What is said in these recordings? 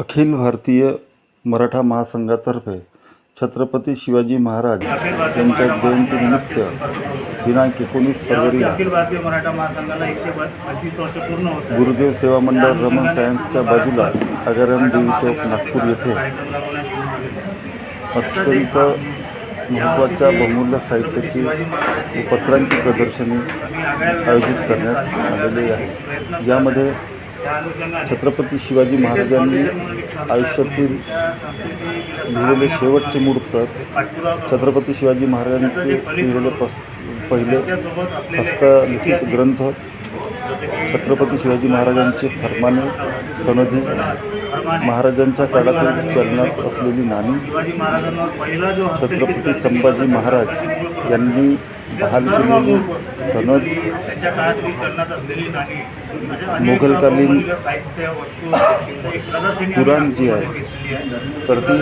अखिल भारतीय मराठा महासंघातर्फे छत्रपती शिवाजी महाराज यांच्या जयंतीनिमित्त दिनांक एकोणीस फरवरीला आहे. गुरुदेव सेवा मंडळ रमण सायन्सच्या बाजूला आगाराम देवी चौक नागपूर येथे. अत्यंत महत्त्वाच्या बहुमूल्य साहित्याची व पत्रांची प्रदर्शनी आयोजित करण्यात आलेली आहे यामध्ये छत्रपती शिवाजी महाराजांनी आयुष्यातील लिहिलेले शेवटचे मूर्त छत्रपती शिवाजी महाराजांचे लिहिलेले पस पहिले हस्तलिखित ग्रंथ छत्रपती शिवाजी महाराजांचे फरमाने सनदी महाराजांच्या काळातील चलनात असलेली नाणी छत्रपती संभाजी महाराज यांनी केलेली सनद मुघलकालीन कुराण जी आहे. तर ती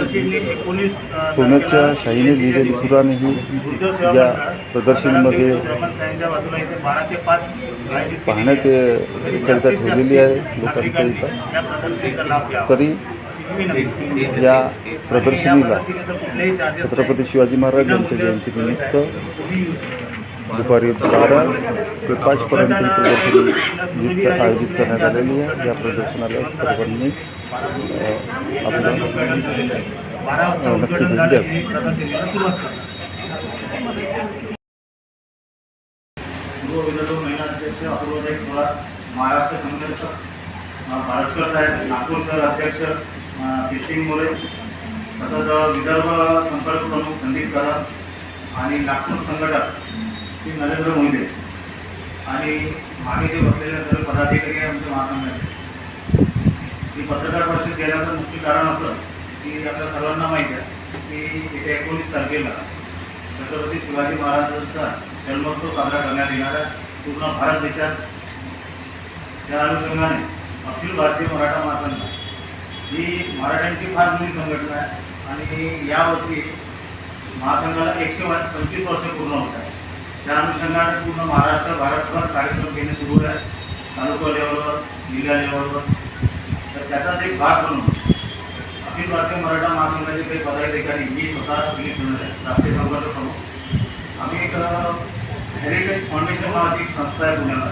सोन्याच्या शाहीने लिहिलेली कुराण ही या प्रदर्शनीमध्ये पाहण्यात करिता ठेवलेली आहे लोकांकरिता. तरी या प्रदर्शनीला छत्रपती शिवाजी महाराज यांच्या जयंतीनिमित्त दुपारी बारा ते पाचपर्यंत ही प्रदर्शनी जित आयोजित करण्यात आलेली आहे या प्रदर्शनाला सर्वांनी अ, आपला बारा वाजता अ, नक्की उद्घाटन भेट झालं द्या. की प्रदर्शनीला सुरुवात करतात. पूर्व विदर्भ महिला अध्यक्ष अपूर्वताई पवार महाराष्ट्र संघटक अ, भास्कर साहेब नागपूर शहर अध्यक्ष फिशिंग मोरे तसंच अ, विदर्भ संपर्क प्रमुख संदीप कदम आणि नागपूर संघटक श्री नरेंद्र मोहिते. आणि मागे जे बसलेले सर्व पदाधिकारी आहे महासंघाचे ही पत्रकार परिषद घेण्याचं मुख्य कारण असं की आपल्या सर्वांना माहीत आहे की येत्या एकोणीस तारखेला छत्रपती शिवाजी महाराजांचा जन्मोत्सव साजरा करण्यात येणार आहे. पूर्ण भारत देशात त्या अनुषंगाने अखिल भारतीय मराठा महासंघ ही मराठ्यांची फार जुनी संघटना आहे. आणि यावर्षी महासंघाला एकशे पंचवीस वर्ष पूर्ण होत आहे त्या अनुषंगाने पूर्ण महाराष्ट्र भारतभर कार्यक्रम घेणे सुरू आहे. तालुका लेवलवर जिल्हा लेवलवर. तर त्याचाच एक भाग म्हणून अखिल भारतीय मराठा महासंघाचे काही पदाधिकारी मी स्वतः दिलीप आहे राष्ट्रीय संघाचा प्रमुख आम्ही एक हेरिटेज फाउंडेशन नावाची एक संस्था आहे पुण्याला.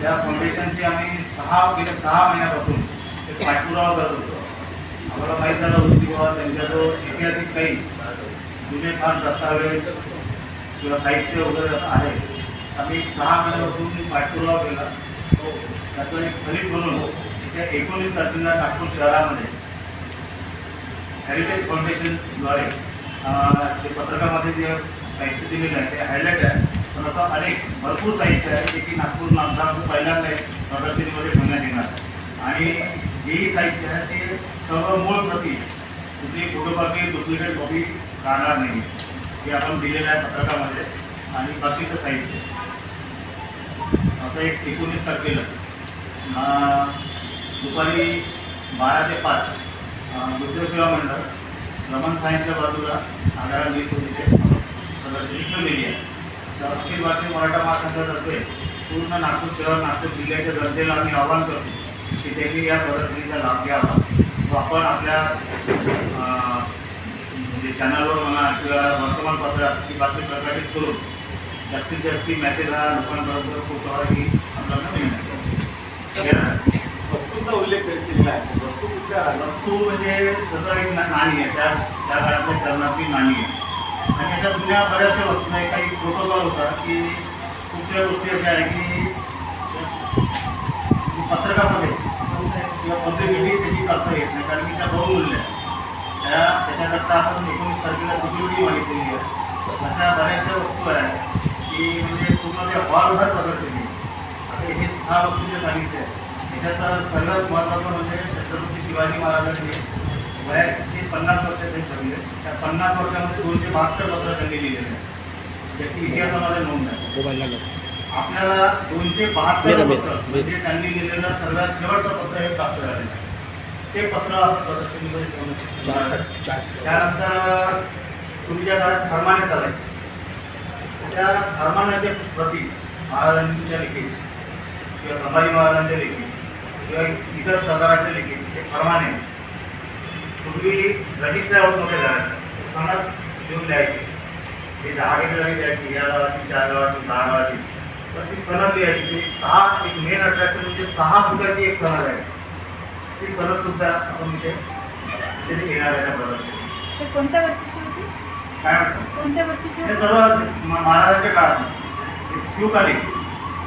त्या फाउंडेशनची आम्ही सहा गेल्या सहा महिन्यापासून ते पाठपुरावा करत होतो. आम्हाला माहीत झालं होतं की बाबा जो ऐतिहासिक काही जुने फार दस्तावेज किंवा साहित्य वगैरे आहे आम्ही सहा महिन्यापासून पाठपुरावा केला. तो त्याचं एक फलित म्हणून त्या एकोणीस तारखेला नागपूर शहरामध्ये हेरिटेज फाउंडेशनद्वारे अं, ते पत्रकामध्ये जे साहित्य दिलेलं आहे ते हायलाईट आहे. पण असं अनेक भरपूर साहित्य आहे जे की नागपूर नामधाम पहिल्यांदा प्रदर्शनीमध्ये ठेवण्यात येणार. आणि जेही साहित्य आहे ते सर्व मूळ प्रती कुठली फोटोकॉपी डुप्लिकेट कॉपी राहणार नाही. हे आपण दिलेलं आहे पत्रकामध्ये आणि बाकीचं साहित्य. असं एक एकोणीस तारखेला दुपारी बारा ते पाच अं, मंडळ रमण सायन्सच्या बाजूला आगारा मी तिथे प्रदर्शनी ठेवलेली आहे तर अखिल भारतीय मराठा महासंघातर्फे पूर्ण नागपूर शहर नागपूर जिल्ह्याच्या जनतेला आम्ही आवाहन करतो की त्यांनी या प्रदर्शनीचा लाभ घ्यावा. व आपण आपल्या म्हणजे चॅनलवर म्हणा किंवा वर्तमानपत्रात ती बातमी प्रकाशित करून जास्तीत जास्त मेसेज हा लोकांपर्यंत पोहोचावा ही आपल्याला आहे. वस्तूंचा उल्लेख केलेला आहे? वस्तू कुठल्या? वस्तू म्हणजे जसं एक ना- नाणी आहे. त्या त्या काळातल्या चलनातली नाणी आहे. आणि अशा जुन्या बऱ्याचशा वस्तू आहे काही प्रोटोकॉल होता की खूपशा गोष्टी अशा आहे की पत्रकामध्ये किंवा वेगळी त्याची करता येत नाही. कारण की त्या बहुमूल्य आहे त्या त्याच्याकरता आपण एकोणीस तारखेला सिक्युरिटी मागितलेली आहे. अशा बऱ्याचशा वस्तू आहेत की म्हणजे पूर्ण ते हॉलभर आहे. आता हे सहा वस्तूचे सांगितले आहे. त्याच्यात सर्वात महत्त्वाचं म्हणजे छत्रपती शिवाजी महाराजांनी वयाचे पन्नास वर्ष त्यांनी जगले त्या पन्नास वर्षामध्ये दोनशे बहात्तर पत्र त्यांनी लिहिलेले आहे त्याची इतिहासामध्ये नोंद आहे. आपल्याला दोनशे बहात्तर पत्र म्हणजे त्यांनी लिहिलेलं सर्वात शेवटचं पत्र हे प्राप्त झालेलं आहे. ते पत्र प्रदर्शनीमध्ये आहे. त्यानंतर तुमच्या काळात फरमाने झालं त्या फरमानाच्या प्रती महाराजांच्या लिखित किंवा संभाजी महाराजांच्या लिखित किंवा इतर सरदारांच्या लिखित हे फरमाने पूर्वी रजिस्टर होत नव्हते घरात सणात घेऊन द्यायचे. ते दहा गेटरी द्यायची या गावाची चार गावाची दहा गावाची तर ती सणद द्यायची. ती सहा एक मेन अट्रॅक्शन म्हणजे सहा फुटाची एक सणद आहे. ती सणद सुद्धा आपण इथे तिथे घेणार आहे त्या प्रदर्शनी. ते कोणत्या वर्षीची होती? काय म्हणतात कोणत्या वर्षीची हे होती? सर्व म- महाराजांच्या काळात. शिवकालीन.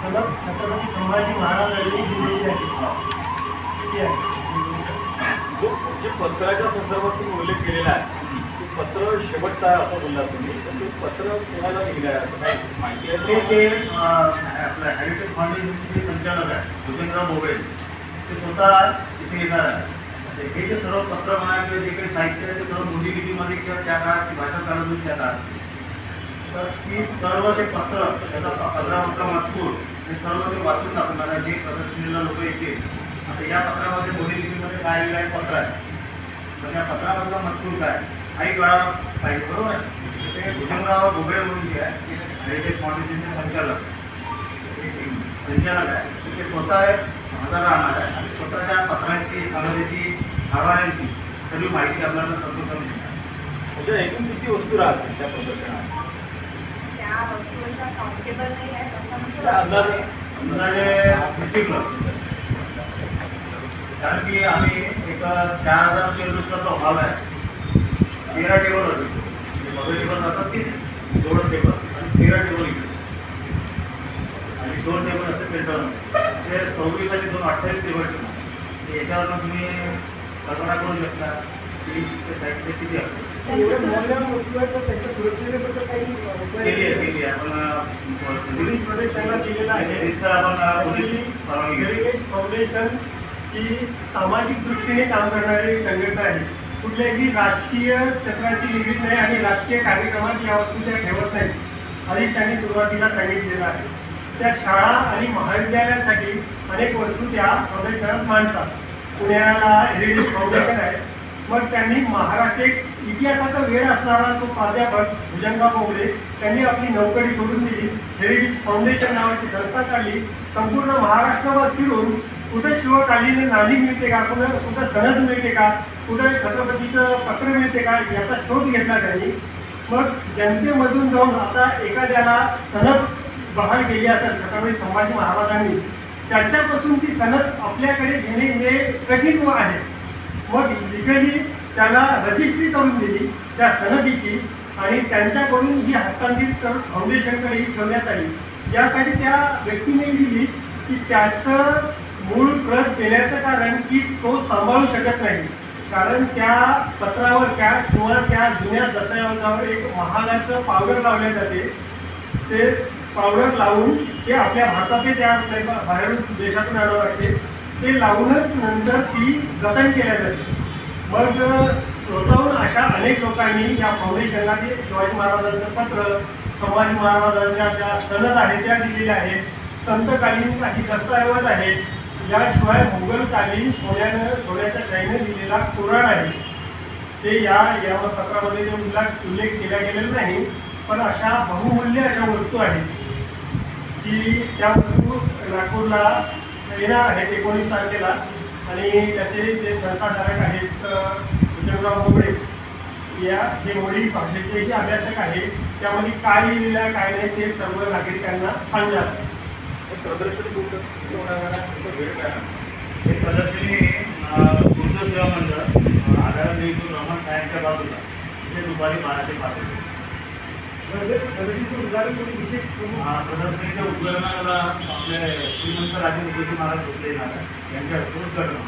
छत्रपती संभाजी महाराजांनी दिलेली आहे. किती आहे. जो जे पत्राच्या संदर्भात तुम्ही उल्लेख केलेला आहे ते पत्र शेवटचं आहे असं बोललात तुम्ही. तर ते पत्र कोणाला लिहिलं आहे असं काही माहिती आहे? ते अं, आपलं हॅरिटेज फाउंडेशनचे संचालक आहे भूषणराव बोबडे. ते स्वतः इथे येणार आहे. म्हणजे हे जे सर्व पत्र म्हणा किंवा जे काही साहित्य आहे ते सर्व मोदी लिपीमध्ये किंवा त्या काळाची भाषा चालत होती त्या काळात तर ती सर्व ते पत्र त्याचा पंधरा पत्र मजकूर हे सर्व ते वाचून दाखवणार आहे. जे प्रदर्शनीला लोक येतील. आता या पत्रामध्ये मोदी लिपीमध्ये काय लिहिलं आहे पत्र आहे? तर त्या पत्रामधला मजकूर काय काही वेळा पाहिजे बरोबर आहे? ते भुजंगराव बोबडे म्हणून जे आहे ते फाउंडेशनचे संचालक. संचालक आहे. तर ते स्वतः हजर राहणार आहे आणि स्वतः त्या पत्रांची समाजाची कारवायांची सर्व माहिती आपल्याला म्हणजे एकूण किती वस्तू राहतील त्या प्रदर्शनात? त्या वस्तूंचा काउंटेबल नाही आहे तसं त्या अंदाजे? फिफ्टी प्लस कारण की आम्ही एक चार हजार स्क्वेअर फूटचा जो हॉल आहे. तेरा टेबल होते. बघा टेबल जातात की दोन टेबल आणि तेरा टेबल इकडे. आणि दोन टेबल असते सेंटरमध्ये ते सव्वीस आणि दोन अठ्ठावीस दिवस याच्यावर तुम्ही कल्पना करू शकता की ते साहित्य किती त्याच्या काही केली आहे. आपण दिलेला आहे फाउंडेशन ही सामाजिक दृष्टीने काम करणारी संघटना आहे. कुठल्याही राजकीय क्षेत्राशी निगडीत नाही आणि राजकीय कार्यक्रमात या वस्तू त्या ठेवत नाही आणि त्यांनी सुरुवातीला सांगितलेलं आहे. त्या शाळा आणि महाविद्यालयासाठी अनेक वस्तू त्या फाउंडेशनात मांडतात. पुण्याला हेरिटेज फाउंडेशन आहे. मग त्यांनी महाराष्ट्र एक इतिहासाचा वेळ असणारा तो प्राध्यापक भुजंगा बोगले त्यांनी आपली नोकरी सोडून दिली हेरिटेज फाउंडेशन नावाची संस्था काढली संपूर्ण महाराष्ट्रावर फिरून कुठं शिवकालीन नाणी मिळते का कुठं कुठं सनद मिळते का कुठं छत्रपतीचं पत्र मिळते का याचा शोध घेतला त्यांनी. मग जनतेमधून जाऊन आता एखाद्याला सनद बहाल केली असेल छत्रपती संभाजी महाराजांनी त्याच्यापासून ती सनद आपल्याकडे घेणे हे कठीण आहे. मग लिगली त्याला रजिस्ट्री करून दिली त्या सनदीची आणि त्यांच्याकडून ही हस्तांतरित कर फाउंडेशनकडे ही ठेवण्यात आली. यासाठी त्या व्यक्तीने दिली की त्याचं मूळ प्रत देण्याचं कारण की तो सांभाळू शकत नाही. कारण त्या पत्रावर त्या किंवा त्या जुन्या दस्तऐवजावर एक महागाचं पावडर लावले जाते ते पावडर लावून ते आपल्या भारतातील त्या बाहेर बाहेरून देशातून आणावं लागते ते लावूनच नंतर ती जतन केल्या जाते. मग स्वतःहून अशा अनेक लोकांनी या फाउंडेशनला ते शिवाजी महाराजांचं पत्र संभाजी महाराजांच्या ज्या सनद आहेत त्या दिलेल्या आहेत. संतकालीन काही दस्तऐवज आहेत. याशिवाय मुघलकालीन सोन्यानं सोन्याच्या शाईने दिलेला कुराण आहे. ते या या पत्रामध्ये उल्लेख उल्लेख केला गेलेला नाही पण अशा बहुमूल्य अशा वस्तू आहेत. की त्या वस्तू नागपूरला येणार आहेत एकोणीस तारखेला आणि त्याचे जे संस्थाधारक आहेत भुजंगराव बोबडे या हे मोडी भाषेचे जे अभ्यासक आहेत त्यामध्ये काय लिहिलेलं आहे काय नाही ते सर्व नागरिकांना सांगणार हे प्रदर्शन आहे? आहे? हे प्रदर्शनी उर्दू सेवा मंडळ आधार रमण सायन्सच्या बाजूला इथे दुपारी बारा ते पाच प्रदर्शनीच्या उद्घाटनाला आपले श्रीमंत राजे महाराज भोसले यांच्या हस्ते उद्घाटन.